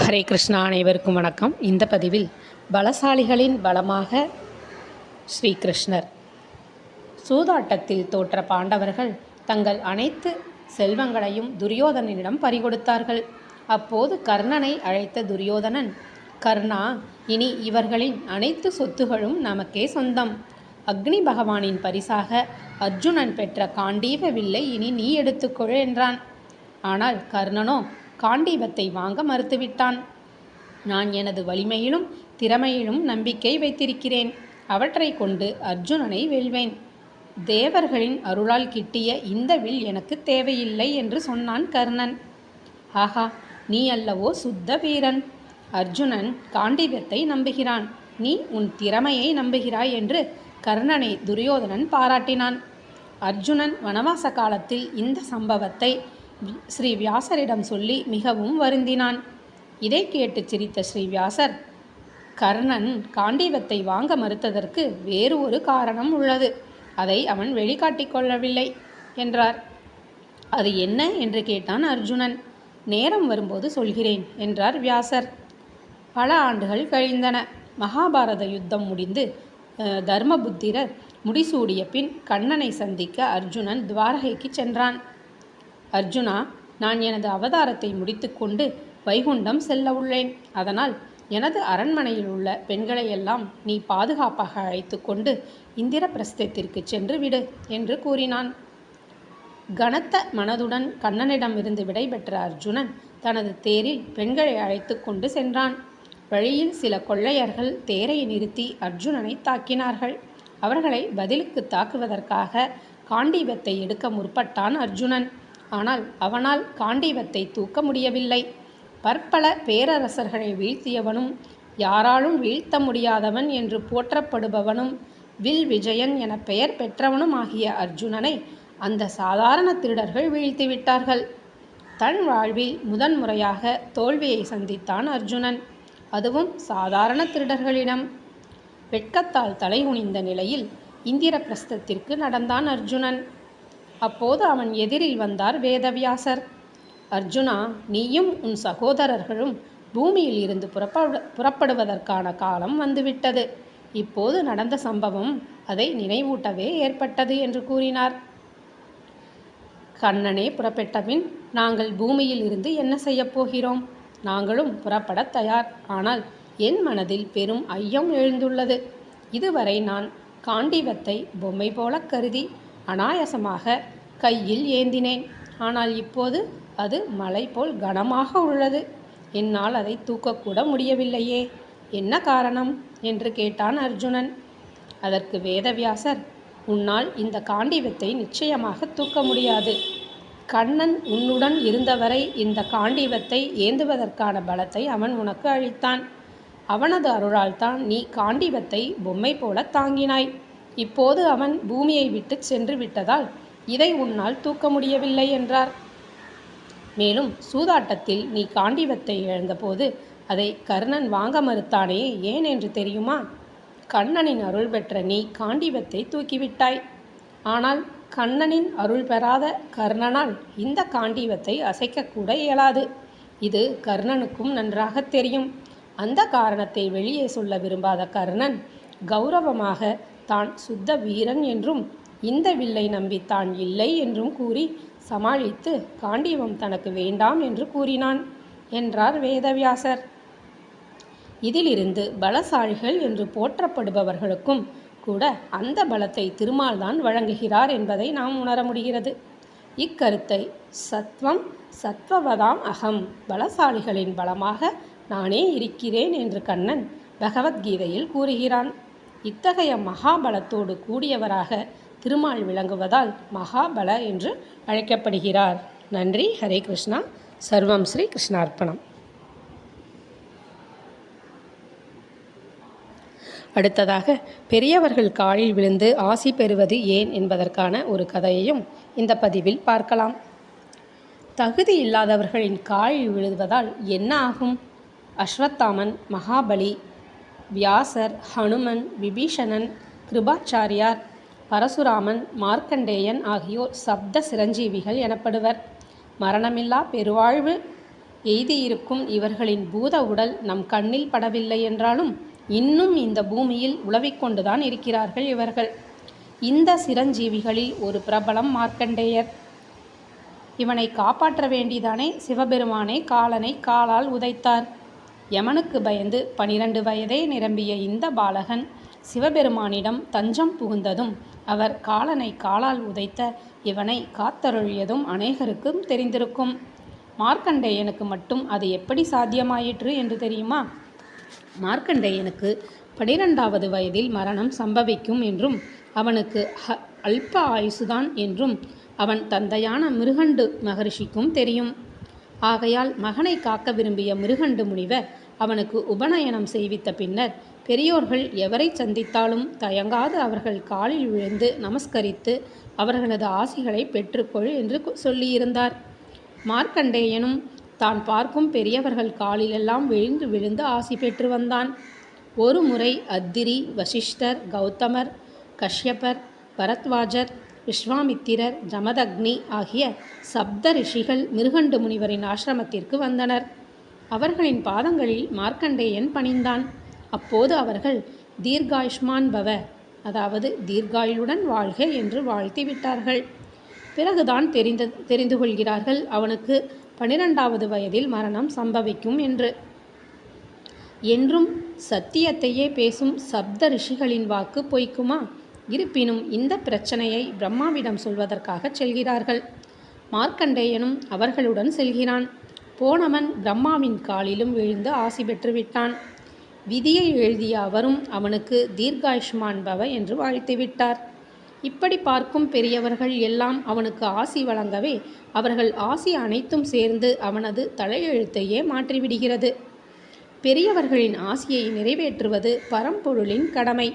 ஹரே கிருஷ்ணா அனைவருக்கும் வணக்கம். இந்த பதிவில் பலசாலிகளின் பலமாக ஸ்ரீகிருஷ்ணர் சூதாட்டத்தில் தோற்ற பாண்டவர்கள் தங்கள் அனைத்து செல்வங்களையும் துரியோதனனிடம் பறிகொடுத்தார்கள். அப்போது கர்ணனை அழைத்த துரியோதனன் கர்ணா இனி இவர்களின் அனைத்து சொத்துகளும் நமக்கே சொந்தம். அக்னி பகவானின் பரிசாக அர்ஜுனன் பெற்ற காண்டீப வில்லை இனி நீ எடுத்துக்கொள் என்றான். ஆனால் கர்ணனோ காண்டீபத்தை வாங்க மறுத்துவிட்டான். நான் எனது வலிமையிலும் திறமையிலும் நம்பிக்கை வைத்திருக்கிறேன். அவற்றை கொண்டு அர்ஜுனனை வெல்வேன். தேவர்களின் அருளால் கிட்டிய இந்த வில் எனக்கு தேவையில்லை என்று சொன்னான் கர்ணன். ஆஹா நீ அல்லவோ சுத்த வீரன். அர்ஜுனன் காண்டீபத்தை நம்புகிறான். நீ உன் திறமையை நம்புகிறாய் என்று கர்ணனை துரியோதனன் பாராட்டினான். அர்ஜுனன் வனவாச காலத்தில் இந்த சம்பவத்தை ஸ்ரீ வியாசரிடம் சொல்லி மிகவும் வருந்தினான். இதை கேட்டு சிரித்த ஸ்ரீ வியாசர் கர்ணன் காண்டீவத்தை வாங்க மறுத்ததற்கு வேறு ஒரு காரணம் உள்ளது. அதை அவன் வெளிக்காட்டிக் கொள்ளவில்லை என்றார். அது என்ன? என்று கேட்டான் அர்ஜுனன். நேரம் வரும்போது சொல்கிறேன் என்றார் வியாசர். பல ஆண்டுகள் கழிந்தன. மகாபாரத யுத்தம் முடிந்து தர்மபுத்திரர் முடிசூடிய பின் கண்ணனை சந்திக்க அர்ஜுனன் துவாரகைக்கு சென்றான். அர்ஜுனா நான் எனது அவதாரத்தை முடித்துக்கொண்டு வைகுண்டம் செல்ல உள்ளேன். அதனால் எனது அரண்மனையில் உள்ள பெண்களையெல்லாம் நீ பாதுகாப்பாக அழைத்து கொண்டு இந்திரபிரஸ்தத்திற்கு சென்று விடு என்று கூறினான். கனத்த மனதுடன் கண்ணனிடமிருந்து விடைபெற்ற அர்ஜுனன் தனது தேரில் பெண்களை அழைத்து கொண்டு சென்றான். வழியில் சில கொள்ளையர்கள் தேரை நிறுத்தி அர்ஜுனனை தாக்கினார்கள். அவர்களை பதிலுக்கு தாக்குவதற்காக காண்டீபத்தை எடுக்க முற்பட்டான் அர்ஜுனன். ஆனால் அவனால் காண்டீபத்தை தூக்க முடியவில்லை. பற்பல பேரரசர்களை வீழ்த்தியவனும் யாராலும் வீழ்த்த முடியாதவன் என்று போற்றப்படுபவனும் வில் விஜயன் என பெயர் பெற்றவனும் ஆகிய அர்ஜுனனை அந்த சாதாரண திருடர்கள் வீழ்த்திவிட்டார்கள். தன் வாழ்வில் முதன்முறையாக தோல்வியை சந்தித்தான் அர்ஜுனன். அதுவும் சாதாரண திருடர்களிடம். வெட்கத்தால் தலைகுனிந்த நிலையில் இந்திரபிரஸ்தத்திற்கு நடந்தான் அர்ஜுனன். அப்போது அவன் எதிரில் வந்தார் வேதவியாசர். அர்ஜுனா நீயும் உன் சகோதரர்களும் பூமியில் இருந்து புறப்படு புறப்படுவதற்கான காலம் வந்துவிட்டது. இப்போது நடந்த சம்பவம் அதை நினைவூட்டவே ஏற்பட்டது என்று கூறினார். கண்ணனே புறப்பட்டபின் நாங்கள் பூமியில் இருந்து என்ன செய்யப் போகிறோம்? நாங்களும் புறப்படத் தயார். ஆனால் என் மனதில் பெரும் ஐயம் எழுந்துள்ளது. இதுவரை நான் காண்டிவத்தை பொம்மை போல கருதி அனாயசமாக கையில் ஏந்தினேன். ஆனால் இப்போது அது மலை போல் கனமாக உள்ளது. என்னால் அதை தூக்கக்கூட முடியவில்லையே. என்ன காரணம்? என்று கேட்டான் அர்ஜுனன். அதற்கு வேதவியாசர் உன்னால் இந்த காண்டிவத்தை நிச்சயமாக தூக்க முடியாது. கண்ணன் உன்னுடன் இருந்தவரை இந்த காண்டிவத்தை ஏந்துவதற்கான பலத்தை அவன் உனக்கு அளித்தான். அவனது அருளால்தான் நீ காண்டிவத்தை பொம்மை போல தாங்கினாய். இப்போது அவன் பூமியை விட்டு சென்று விட்டதால் இதை உன்னால் தூக்க முடியவில்லை என்றார். மேலும் சூதாட்டத்தில் நீ காண்டிவத்தை இழந்தபோது அதை கர்ணன் வாங்க மறுத்தானே ஏன் என்று தெரியுமா? கண்ணனின் அருள் பெற்ற நீ காண்டிவத்தை தூக்கிவிட்டாய். ஆனால் கண்ணனின் அருள் பெறாத கர்ணனால் இந்த காண்டிவத்தை அசைக்கக்கூட இயலாது. இது கர்ணனுக்கும் நன்றாக தெரியும். அந்த காரணத்தை வெளியே சொல்ல விரும்பாத கர்ணன் கௌரவமாக தான் சுத்த வீரன் என்றும் இந்த வில்லை நம்பி தான் இல்லை என்றும் கூறி சமாளித்து காண்டிவம் தனக்கு வேண்டாம் என்று கூறினான் என்றார் வேதவியாசர். இதிலிருந்து பலசாலிகள் என்று போற்றப்படுபவர்களுக்கும் கூட அந்த பலத்தை திருமால் தான் வழங்குகிறார் என்பதை நாம் உணர முடிகிறது. இக்கருத்தை சத்வம் சத்வவதாம் அகம் பலசாலிகளின் பலமாக நானே இருக்கிறேன் என்று கண்ணன் பகவத்கீதையில் கூறுகிறான். இத்தகைய மகாபலத்தோடு கூடியவராக திருமால் விளங்குவதால் மகாபல என்று அழைக்கப்படுகிறார். நன்றி. ஹரே கிருஷ்ணா. சர்வம் ஸ்ரீ கிருஷ்ணார்ப்பணம். அடுத்ததாக பெரியவர்கள் காலில் விழுந்து ஆசி பெறுவது ஏன் என்பதற்கான ஒரு கதையையும் இந்த பதிவில் பார்க்கலாம். தகுதி இல்லாதவர்களின் காலில் விழுவதால் என்ன ஆகும்? அஸ்வத்தாமன் மகாபலி வியாசர் ஹனுமன் விபீஷணன் கிருபாச்சாரியார் பரசுராமன் மார்க்கண்டேயன் ஆகியோர் சப்த சிரஞ்சீவிகள் எனப்படுவர். மரணமில்லா பெருவாழ்வு எய்தியிருக்கும் இவர்களின் பூத உடல் நம் கண்ணில் படவில்லை என்றாலும் இன்னும் இந்த பூமியில் உழவிக்கொண்டுதான் இருக்கிறார்கள் இவர்கள். இந்த சிரஞ்சீவிகளில் ஒரு பிரபலம் மார்க்கண்டேயர். இவனை காப்பாற்ற வேண்டிதானே? சிவபெருமானே காலனை காலால் உதைத்தார். யமனுக்கு பயந்து பனிரண்டு வயதே நிரம்பிய இந்த பாலகன் சிவபெருமானிடம் தஞ்சம் புகுந்ததும் அவர் காலனை காலால் உதைத்த இவனை காத்தருளியதும் அநேகருக்கும் தெரிந்திருக்கும். மார்க்கண்டேயனுக்கு மட்டும் அது எப்படி சாத்தியமாயிற்று என்று தெரியுமா? மார்க்கண்டேயனுக்கு பனிரெண்டாவது வயதில் மரணம் சம்பவிக்கும் என்றும் அவனுக்கு ஹ அல்ப ஆயுசுதான் என்றும் அவன் தந்தையான மிருகண்டு மகரிஷிக்கும் தெரியும். ஆகையால் மகனை காக்க விரும்பிய மிருகண்டு முனிவர் அவனுக்கு உபநயனம் செய்வித்த பின்னர் பெரியோர்கள் எவரை சந்தித்தாலும் தயங்காது அவர்கள் காலில் விழுந்து நமஸ்கரித்து அவர்களது ஆசிகளை பெற்றுக்கொள் என்று சொல்லியிருந்தார். மார்க்கண்டேயனும் தான் பார்க்கும் பெரியவர்கள் காலிலெல்லாம் விழுந்து விழுந்து ஆசி பெற்று வந்தான். ஒரு முறை அத்திரி வசிஷ்டர் கௌதமர் கஷ்யபர் பரத்வாஜர் விஸ்வாமித்திரர் ஜமதக்னி ஆகிய சப்த ரிஷிகள் மிருகண்டு முனிவரின் ஆசிரமத்திற்கு வந்தனர். அவர்களின் பாதங்களில் மார்க்கண்டேயன் பணிந்தான். அப்போது அவர்கள் தீர்காயுஷ்மான் பவ அதாவது தீர்காயுடன் வாழ்க என்று வாழ்த்தி விட்டார்கள். பிறகுதான் தெரிந்த தெரிந்து கொள்கிறார்கள் அவனுக்கு பனிரெண்டாவது வயதில் மரணம் சம்பவிக்கும் என்று. என்றும் சத்தியத்தையே பேசும் சப்த ரிஷிகளின் வாக்கு பொய்க்குமா? இருப்பினும் இந்த பிரச்சனையை பிரம்மாவிடம் சொல்வதற்காக செல்கிறார்கள். மார்க்கண்டேயனும் அவர்களுடன் செல்கிறான். போனவன் பிரம்மாவின் காலிலும் விழுந்து ஆசி பெற்றுவிட்டான். விதியை எழுதிய அவரும் அவனுக்கு தீர்காயுஷ்மான் பவ என்று வாழ்த்திவிட்டார் இப்படி பார்க்கும் பெரியவர்கள் எல்லாம் அவனுக்கு ஆசி வழங்கவே அவர்கள் ஆசி அனைத்தும் சேர்ந்து அவனது தலையெழுத்தையே மாற்றிவிடுகிறது. பெரியவர்களின் ஆசியை நிறைவேற்றுவது பரம்பொருளின் கடமை.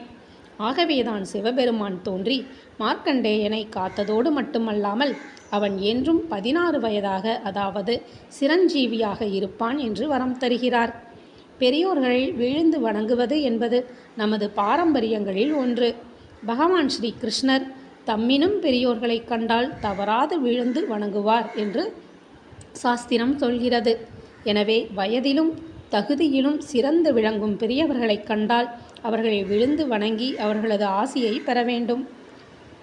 ஆகவேதான் சிவபெருமான் தோன்றி மார்க்கண்டேயனை காத்ததோடு மட்டுமல்லாமல் அவன் என்றும் பதினாறு வயதாக அதாவது சிரஞ்சீவியாக இருப்பான் என்று வரம் தருகிறார். பெரியோர்களை விழுந்து வணங்குவது என்பது நமது பாரம்பரியங்களில் ஒன்று. பகவான் ஸ்ரீ கிருஷ்ணர் தம்மினும் பெரியோர்களை கண்டால் தவறாது விழுந்து வணங்குவார் என்று சாஸ்திரம் சொல்கிறது. எனவே வயதிலும் தகுதியிலும் சிறந்து விளங்கும் பெரியவர்களை கண்டால் அவர்களை விழுந்து வணங்கி அவர்களது ஆசியை பெற வேண்டும்.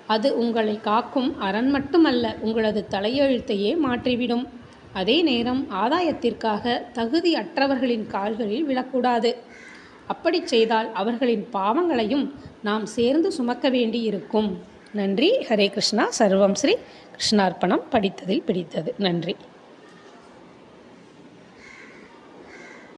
அது உங்களை காக்கும் அரண் மட்டுமல்ல உங்களது தலையெழுத்தையே மாற்றிவிடும். அதே நேரம் ஆதாயத்திற்காக தகுதி அற்றவர்களின் கால்களில் விழக்கூடாது. அப்படி செய்தால் அவர்களின் பாவங்களையும் நாம் சேர்ந்து சுமக்க வேண்டி இருக்கும் நன்றி. ஹரே கிருஷ்ணா. சர்வம் ஸ்ரீ கிருஷ்ணார்ப்பணம். படித்ததில் பிடித்தது. நன்றி.